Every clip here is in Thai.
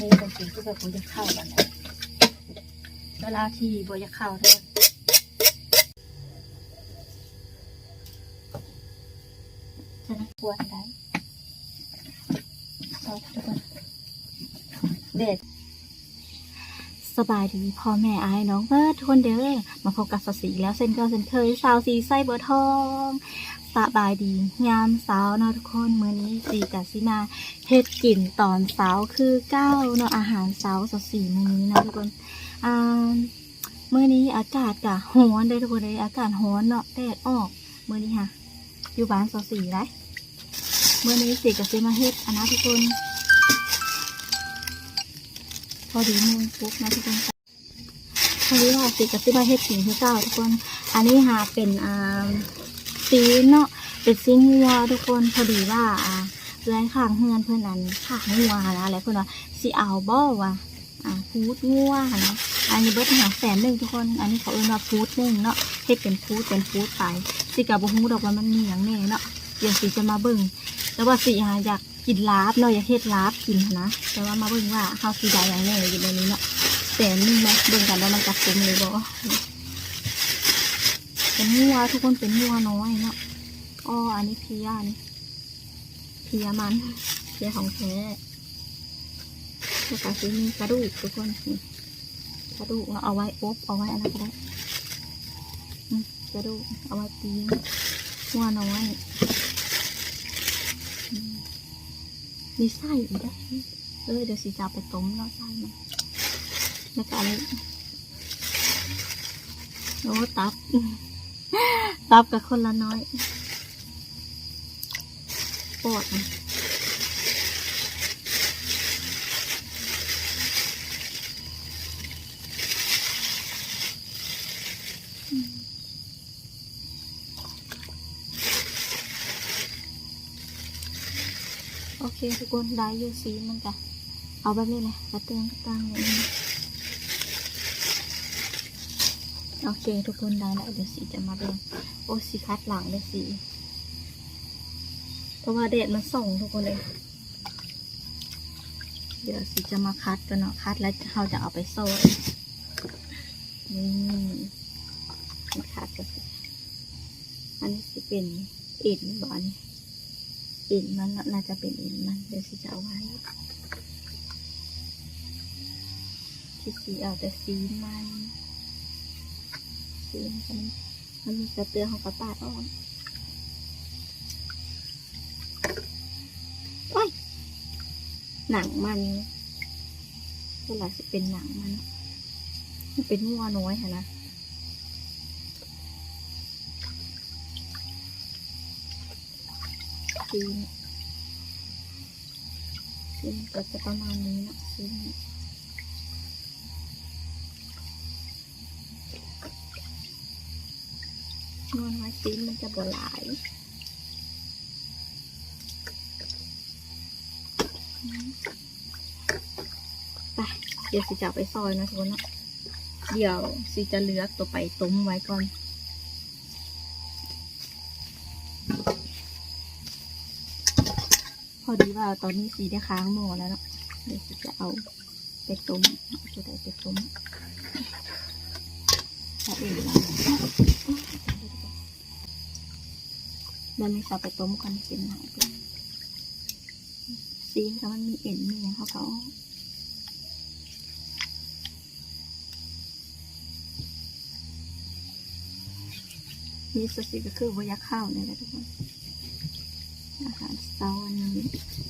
นี้บางทีก็แบบบจะเข้ากันนะเวลาที่บจะเข้าเนี่ยจะนักควรได้ต่อทุกคนเด็ดสบายดีพ่อแม่อายน้องเบิร์ดทุกคนเด้อมาพบกับสสีแล้วเส้นเก็เส้นเคยสาวสีไส้เบอร์ทอง สบายดียามเสาวเนาะทุกคนมื้อนี้สีกับสีมาเฮ็ดกินตอนเสาวคือเก้าเนาะอาหารเสาวสาวสีมื้อนี้นะทุกคนอ่ามื้อนี้อากาศกะร้อนเด้ทุกคนเลยอากาศร้อนเนาะแดดออกมื้อนี้ค่ะ อยู่บ้านสาวสีไรมื้อนี้สีกับสีมาเฮ็ดอันนะทุกคน พอดีมือปุ๊บนะทุกคนพอดีว่าสิกับซิมาเฮ็ดสีที่เก้าทุกคน อันนี้หาเป็นอ่า ซีนเนาะเป็นซีนงัวทุกคนพอดีว่าอ่าเรือนข้างเฮือนเพื่อนนั้นข้างงัวนะแล้วเพื่อนว่าสิเอาบ่ว่ะอ่าพูดงัวนะอันนี้เบิร์ดหาแสนหนึ่งทุกคน อันนี้เขาเอิ้นว่าพูดหนึ่งเนาะเฮ็ดเป็นพูดเป็นพูดไปสิกับบ่ฮู้ดอกว่ามันมีหยังแน่เนาะเดี๋ยวสิจะมาเบิ่งแต่ว่าสิหาอยากกินลาบเนาะอยากเฮ็ดลาบกินนะแต่ว่ามาเบิ่งว่าเฮาสิได้หยังแน่อยู่ในนี้เนาะแต่นี่ไหมเบิ่งกันว่ามันจะคุ้มเลยบ่ เป็นงัวทุกคนเป็นงัวน้อยเนาะอ้ออันนี้เพียนี่เพียมันเพียของแท้แล้วก็สิมีกระดูกทุกคนกระดูกเราเอาไว้อบเอาไว้อะไรก็ได้กระดูกเอาไว้ตีงัวน้อยมีไส้อีกได้เออเดี๋ยวสิจะเอาไปต้มเนาะไส้มันแล้วก็อะไรโอ้ตับ ตับกับคนละน้อยปวดอืมโอเคทุกคนได้ยูสีมันจ้ะเอาแบบนี้เลยกระเตืองกระตังเลยนะ โอเค ทุกคนได้แล้วเดี๋ยวสีจะมาเบิ่งโอ้สีคัดหลังเลยสี เพราะว่าแดดมันส่องทุกคนเลย เดี๋ยวสีจะมาคัดกันเนาะคัดแล้วเราจะเอาไปโซ่นี่คัดกันอันนี้สิเป็นอินบอันอินมันน่าจะเป็นอินมันเดี๋ยวสิจะเอาไว้ที่สีเอาแต่สีมัน สีมันมันมีกระเตือของกระปาดออกโอ้ยหนังมันเวลาสิเป็นหนังมันมันเป็นงัวน้อยค่ะนะสีนซึ่งก็จะประมาณนี้นะซึ่ง นวลไว้ซีมันจะบหลายไปเดี๋ยวสิจะไปซอยนะทุกคนนะเดี๋ยวสิจะเลือกตัวไปต้มไว้ก่อนพอดีว่าตอนนี้สีได้ค้างหมอแล้วเนาะเดี๋ยวสิจะเอาไปต้มจะได้ไปต้มถ้าอื่น แล้วมันม่สาไปต้มกันเป็นหายไปซีนค่ะมันมีเอ็นมีอย่างเขาเขามีสติก็คือวิยาข้าวเนี่ยแหละทุกคนอาหารเช้าวันนี้กิน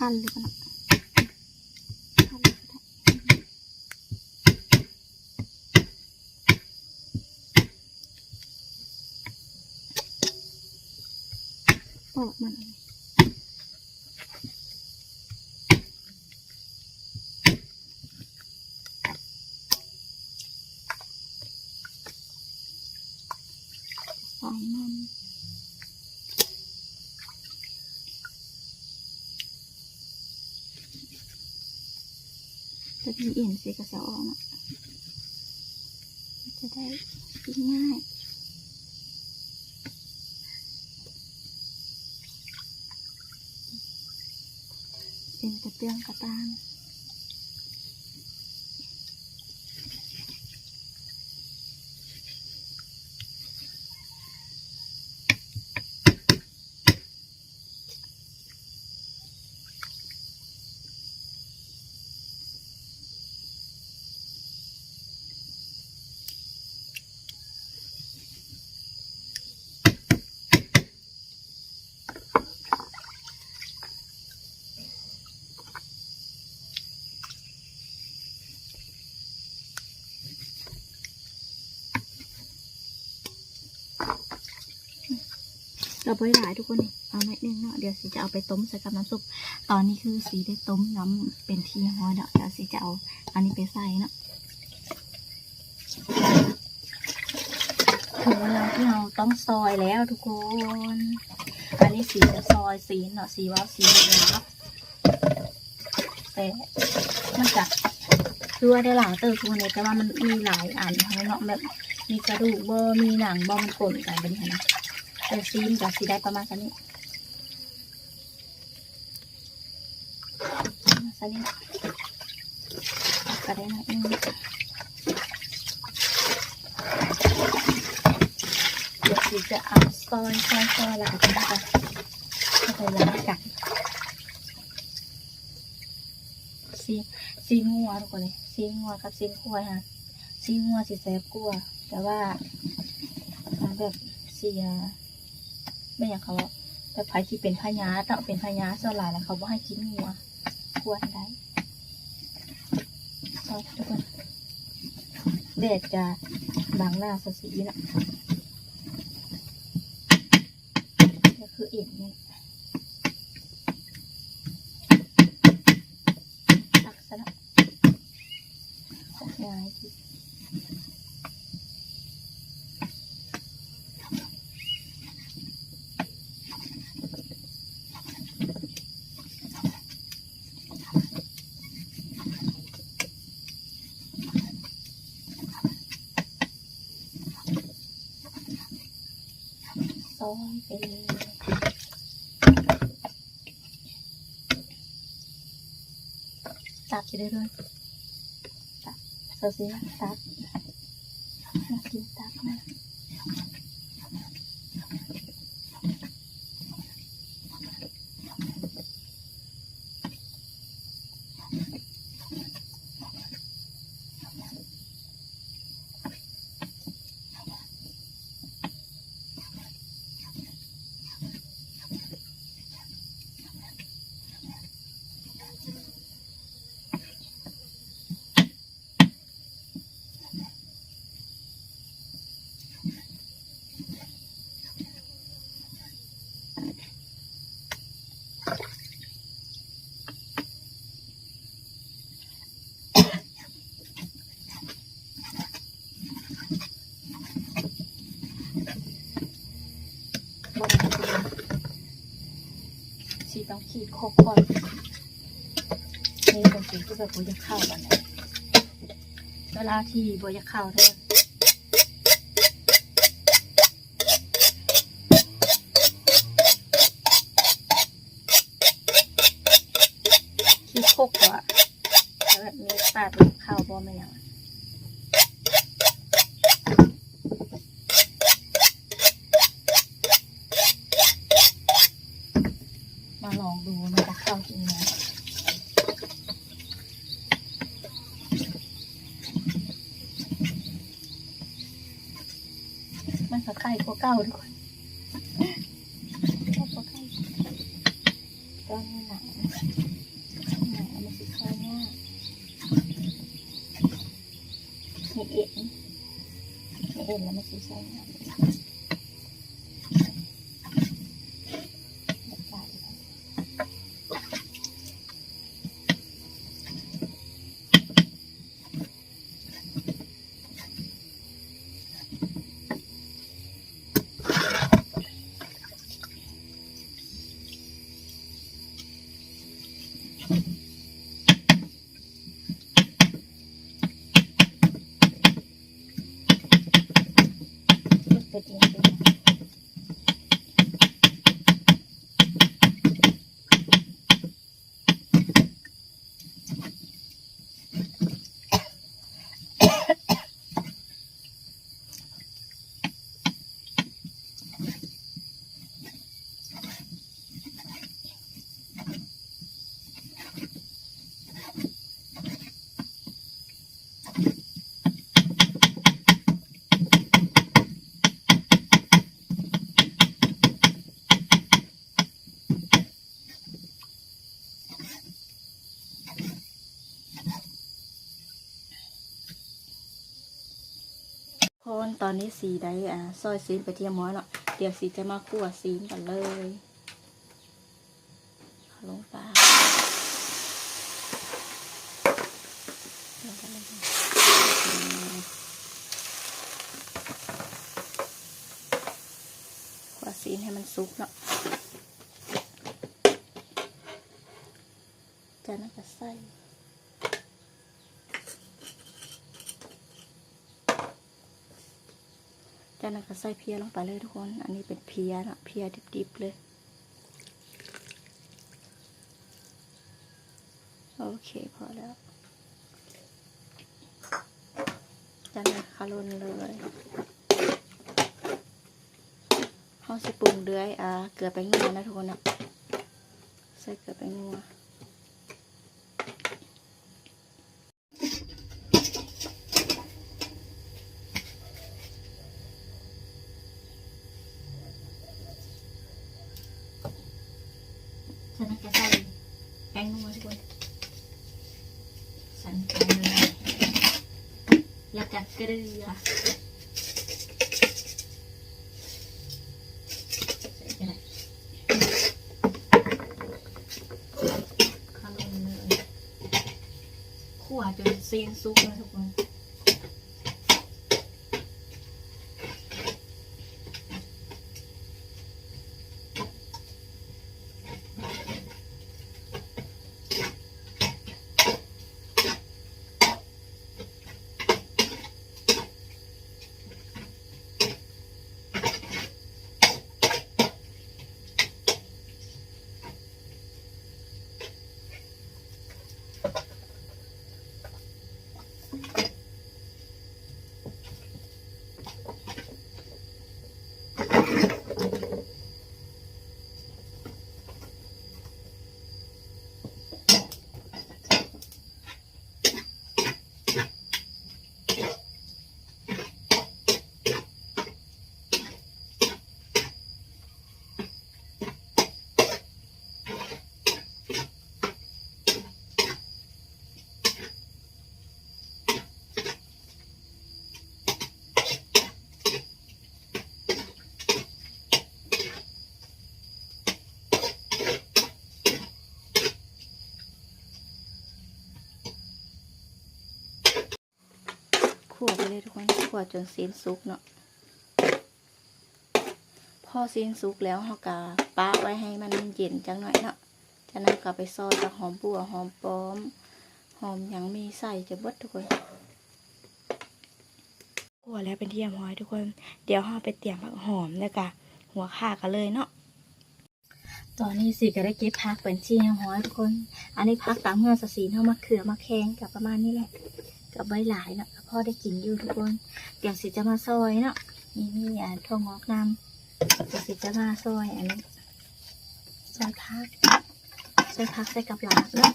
พันเลยก็นะพันเลยก็ได้ปอกมัน ใส่มัน จะมีเอ็นเสีกระเสาออกนะจะได้กินง่ายเป็นกระเตื้องกระตาง เราไปหลายทุกคนนี่เอาหน่อยนึงเนาะเดี๋ยวสิจะเอาไปต้มใส่กับน้ำซุปตอนนี้คือสีได้ต้มน้ำเป็นที่ฮ้อยเนาะเดี๋ยวสิจะเอาอันนี้ไปใส่เนาะถึงเวลาที่เราต้องซอยแล้วทุกคน อันนี้สีจะซอยสีเนาะสีว่าวสีเหลืองเนาแต่มันจะคือว่าได้หลังเติมทุกคนเลยแต่ว่ามันมีหลายอันเนาะแบบมีกระดูกบ่มีหนังบ่มันกลนกันเป็นไงนะ แต่ซีมกับสีได้ประมาณกันนี้สันนี้ก็ได้หน่อยนึงเดี๋ยวสีจะเอาซอยซอยซอยแล้วก็จะไปไปล้างกันซีซีงัวทุกคนเลยซีงัวกับซีนขั้วฮะซีงัวสีแสบกลัวแต่ว่าแบบเสีย ไม่อย่างเขาว่าแต่ไผที่เป็นพญาเนาะเป็นพญาส่วนหลายแล้วเขาบ่ให้กินงัวควรได้เอทุกคนแดดจะบังหน้าสสีนะก็คือเอ็นนี่ตักซะละตักง่ายที่ ซ้อนไปเลยตัดไปเรื่อยๆตัดเสียตัด โคกก่อนนี่เป็นสิ่งที่แบบบัวจะเข้ากันนะเวลาที่บัวจะเข้าเท่าขีดโคกก่อนแล้วแบบนี้ปาดเข้าบัวไม่ยัง มาลองดูมันจะเข้าจริงไหมมัน ก็ใกล้กว่าทุกคนใกล้กว่าเก่าก็มีหนังหนังมันสิข้าง่ายมีเอ็นเอ็นแล้วมันสิใช่ง่าย อนนี้สีได้อ่าซอยซีนไปเทียมม้อยเนาะเดี๋ยวสีจะมาคั่วซีนกันเลยลงไปลงไปเลยอืมคั่วซีนให้มันสุกเนาะจากนั้นก็ใส่ จากนั้นก็ใส่เพียลงไปเลยทุกคน อันนี้เป็นเพียนาะเพียดิบๆเลย โอเคพอแล้วจากนั้นคารุนเลยห้องสิปรุงเดือยอ่าเกลือไปงัวนะทุกคนนะใส่เกลือไปงัว ฉันจะใส่แป้งนัวทุกคนใส่ไปเลยแล้ว กลือขนมเนยขั่วจนซีนซุกเลยทุกคน ขั่วไปเลยทุกคนขั่วจนซีนซุกเนาะพอซีนซุกแล้วเราก็ป้าไว้ให้มันเย็นจังหน่อยเนาะจากนั้นก็ไปซอยจากหอมบัวหอมป้อม หอมหยังมีใส่จะบดทุกคนขั่วแล้วเป็นที่ยมห้อยทุกคน เดี๋ยวเราไปเตรียมผักหอมแล้วก็หัวข่ากันเลยเนาะตอนนี้สิก็ได้เก็บผักเป็นที่ยมห้อยทุกคน อันนี้ผักตามเงื่อนสีเท่ามะเขือมะแขงกับประมาณนี้แหละ กับใบหลายเนาะพ่อได้กินอยู่ทุกคน เดี๋ยวสิจะมาซอยเนาะนี่มีอ่าถั่วงอกนำเดี๋ยวสิจะมาซอยอันนี้ซอยพักซอยพักใส่กับหลาบเนาะ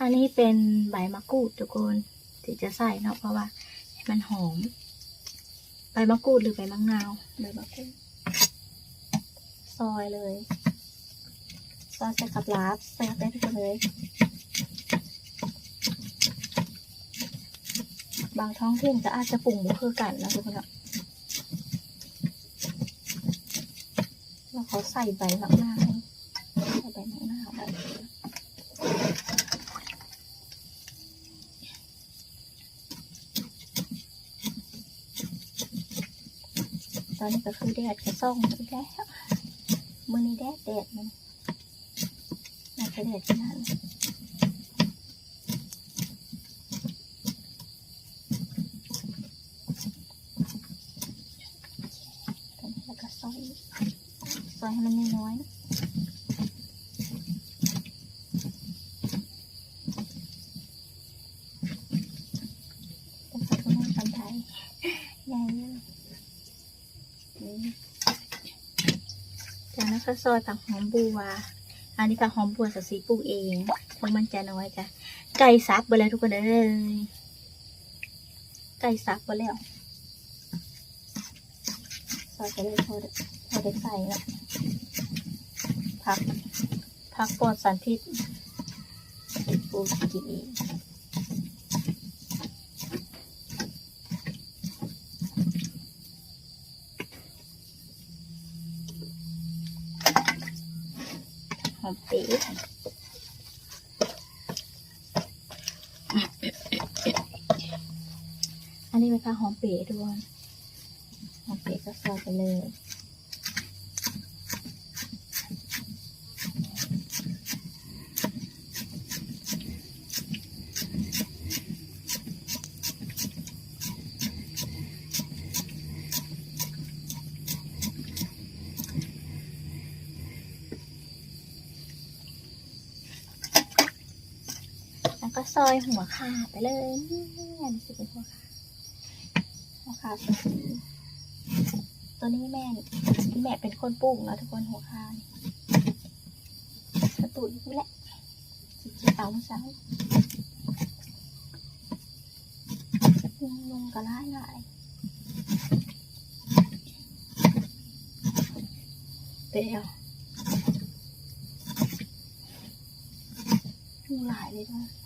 อันนี้เป็นใบมะกรูดทุกคนที่จะใส่เนาะเพราะว่าให้มันหอม ใบมะกรูดหรือใบมะนาวใบมะกรูดซอยเลยซอยใส่กับหลาบใส่ได้ทุกคนเลย บางท้องถิ่นก็อาจจะปรุงบ่คือกันนะทุกคนอะแล้วเขาใส่ใบมะนาวใส่ใบมะนาวไปตอนนี้ก็คือแดดกระซ่องแล้วมื่อนี้แดดแดดมันน่าจะแดดขนาดนั้น แล้วก็ซอย ซอยให้มันน้อยๆนะจากนั้นก็ซอยผักหอมบัว อันนี้ผักหอมบัวสัสีปลูกเองเพราะมันจะน้อยจ้ะไก่ซับไปแล้วทุกคนเอ้ยไก่ซับไปแล้วซอยจะได้พอได้พอได้ใส่และ พักพักปลนสารพิษปูกินหอมเป๊ะอันนี้เป็นค่ะหอมเป๋ะด้วยหอมเป๋ะก็ใส่ไปเลย ซอยหัวขาดไปเลยนี่นนี้คือเป็นหัวขาดหัวขาเป็นสีตัวนี้แม่แม่เป็นคนปลูกเนาะทุกคนหัวขานี่กระตุนนี่แหละสิจิเอาซะลงลงกระล่ายหลายเดี๋ยวหลายเลยด้วย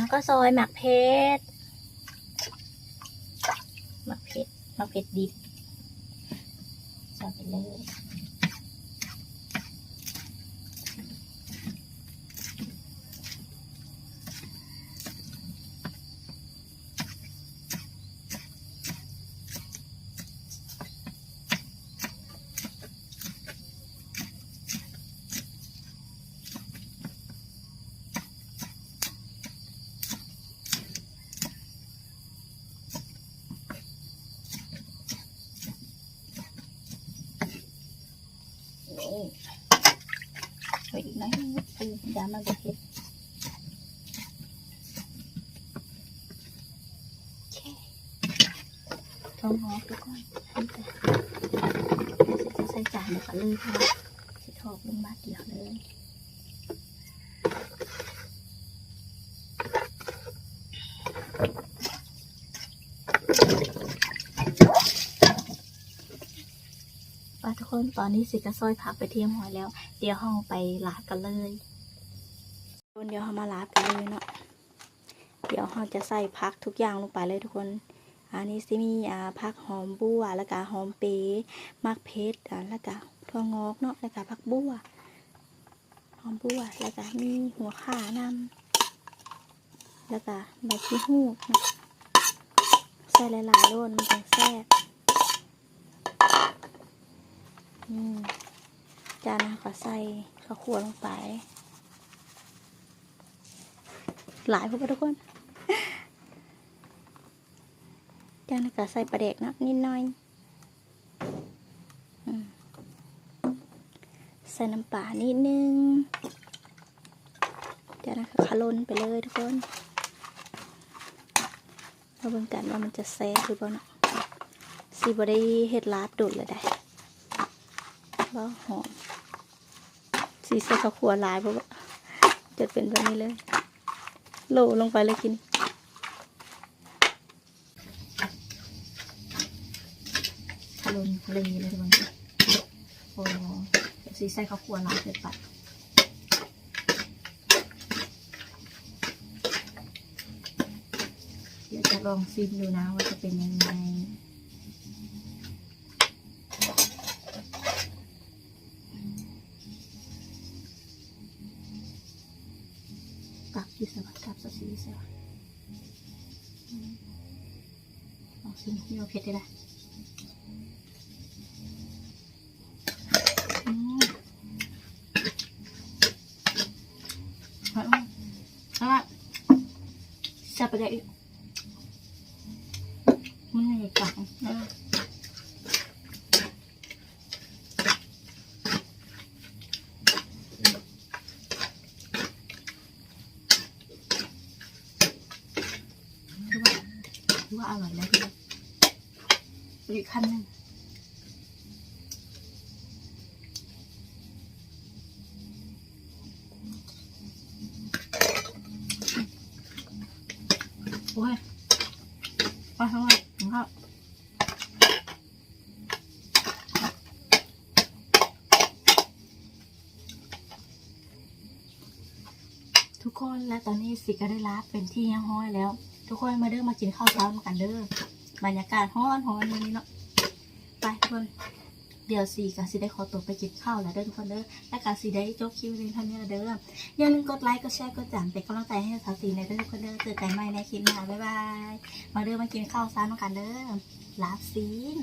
แล้วก็ซอยหมักเพชรหมักเพชรหมักเพชรดิบซอยไปเลยนี่เอาอีกหน่อยนึงปูยามาบะเพ็ดโอเค ทองหอมทุกคนให้แต่จะใส่จานเดี๋ยวก็เลยค่ะสิทอกลงมาเดียวเลยป่ะทุกคนตอนนี้สิกระซอยผักไปเทียมหอยแล้ว เดี๋ยวห้องไปลาดกันเลยคนเดี๋ยวเรามาลาดกันเลยเนาะเดี๋ยวเราจะใส่ผักทุกอย่างลงไปเลยทุกคน อันนี้สิมีอ่าผักหอมบัวแล้วก็หอมเปรย์มักเพชรอ่าแล้วก็ถั่วงอกเนาะแล้วก็ผักบัวหอมบัวแล้วก็มีหัวข่านำแล้วก็ใบขี้หูกใส่หลายๆโลนมันจะแซ่บจานก็ใส่ข้าวคั่วลงไป หลายพวกทุกคน จานนะก็ใส่ปลาเด็กนะนิดหน่อยใส่น้ำปลานิดนึงจานนะก็ขล้นไปเลยทุกคนมาเบิ่งกันว่ามันจะแซ่บหรือเปล่าเนาะสีบได้เห็ดลาบดุดเลยได้แล้วหอมสีใส่ข้าวขัวหลายเพราะว่าจะเป็นแบบนี้เลยโหลลงไปเลยกิน ทะลุนทะเลเลยทุกคนโอ้เดี๋ยวสีใส่ข้าวขัวหลายเกินไปเดี๋ยวจะลองซิมดูนะว่าจะเป็นยังไงตักอยู่สวัสดิ์กับสีสวัสดิ์ลองชิมที่เราเผ็ดได้ ประเลยอืมตังนะว่าอว่ร่อยแล้วิอีกขั้นนึง อ้ยไปทั้งวันถึงข้าวทุกคนและตอนนี้สิก็ได้รับเป็นที่ยังห้อยแล้ว ทุกคนมาเด้อมากินข้าวเช้ามกันเด้อบรรยากาศฮ้อนฮ้อนอย่างนี้เนาะไปทุกคน เดี๋ยวสีกัสีได้ขอตัวไปกินข้าวแล้วเด้อทุกคนเด้อและกัสีได้จบคิวนี้เท่านี้ล้วเด้ออย่าลืมกดไลค์กดแชร์กดจังเป็นกำลังใจให้สาวสีในเด้อทุกคนเด้อเจอกันใหม่ในคลิปหน้าบ๊ายบายมาเด้อมากินข้าวเช้ามากันเด้อลาซีน